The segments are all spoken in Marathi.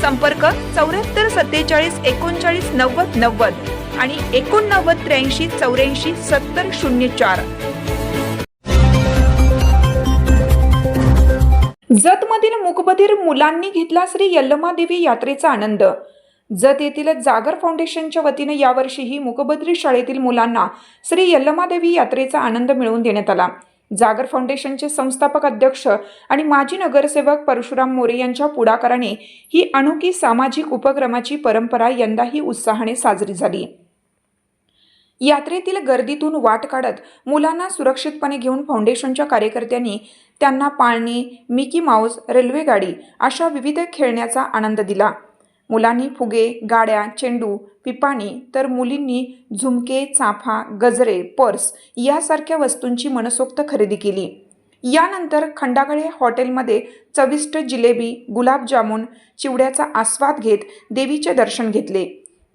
संपर्क चौऱ्याहत्तर सत्तेचाळीस एकोणचाळीस नव्वद नव्वद आणि एकोणनव्वद त्र्याऐंशी चौऱ्याऐंशी सत्तर शून्य चार. जतमधील मुकबधीर मुलांनी घेतला श्री यल्लमा देवी यात्रेचा आनंद. जत येथील जागर फाउंडेशनच्या वतीने यावर्षीही मुकबधीर शाळेतील मुलांना श्री यल्लमादेवी यात्रेचा आनंद मिळवून देण्यात आला. जागर फाउंडेशनचे संस्थापक अध्यक्ष आणि माजी नगरसेवक परशुराम मोरे यांच्या पुढाकाराने ही अनोखी सामाजिक उपक्रमाची परंपरा यंदाही उत्साहाने साजरी झाली. यात्रेतील गर्दीतून वाट काढत मुलांना सुरक्षितपणे घेऊन फाउंडेशनच्या कार्यकर्त्यांनी त्यांना पाळणी मिकी माऊस रेल्वे गाडी अशा विविध खेळण्याचा आनंद दिला. मुलांनी फुगे गाड्या चेंडू पिपाणी तर मुलींनी झुमके चाफा गजरे पर्स यासारख्या वस्तूंची मनसोक्त खरेदी केली. यानंतर खंडागळे हॉटेलमध्ये चविष्ट जिलेबी गुलाबजामुन चिवड्याचा आस्वाद घेत देवीचे दर्शन घेतले.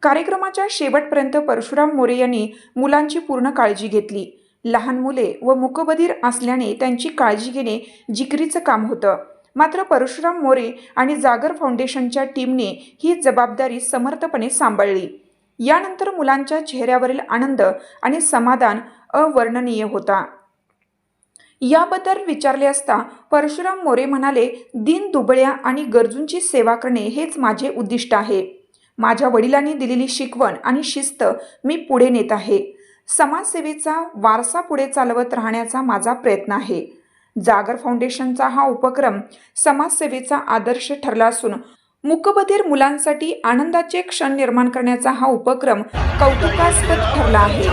कार्यक्रमाच्या शेवटपर्यंत परशुराम मोरे यांनी मुलांची पूर्ण काळजी घेतली. लहान मुले व मुकबधीर असल्याने त्यांची काळजी घेणे जिकरीचं काम होतं. मात्र परशुराम मोरे आणि जागर फाउंडेशनच्या टीमने ही जबाबदारी समर्थपणे सांभाळली. यानंतर मुलांच्या चेहऱ्यावरील आनंद आणि समाधान अवर्णनीय होता. याबद्दल विचारले असता परशुराम मोरे म्हणाले दिन दुबळ्या आणि गरजूंची सेवा करणे हेच माझे उद्दिष्ट आहे. माझ्या वडिलांनी दिलेली शिकवण आणि शिस्त मी पुढे नेत आहे. समाजसेवेचा वारसा पुढे चालवत राहण्याचा माझा प्रयत्न आहे. जागर फाउंडेशनचा हा उपक्रम समाजसेवेचा आदर्श ठरला असून मुकबधीर मुलांसाठी आनंदाचे क्षण निर्माण करण्याचा हा उपक्रम कौतुकास्पद ठरला आहे.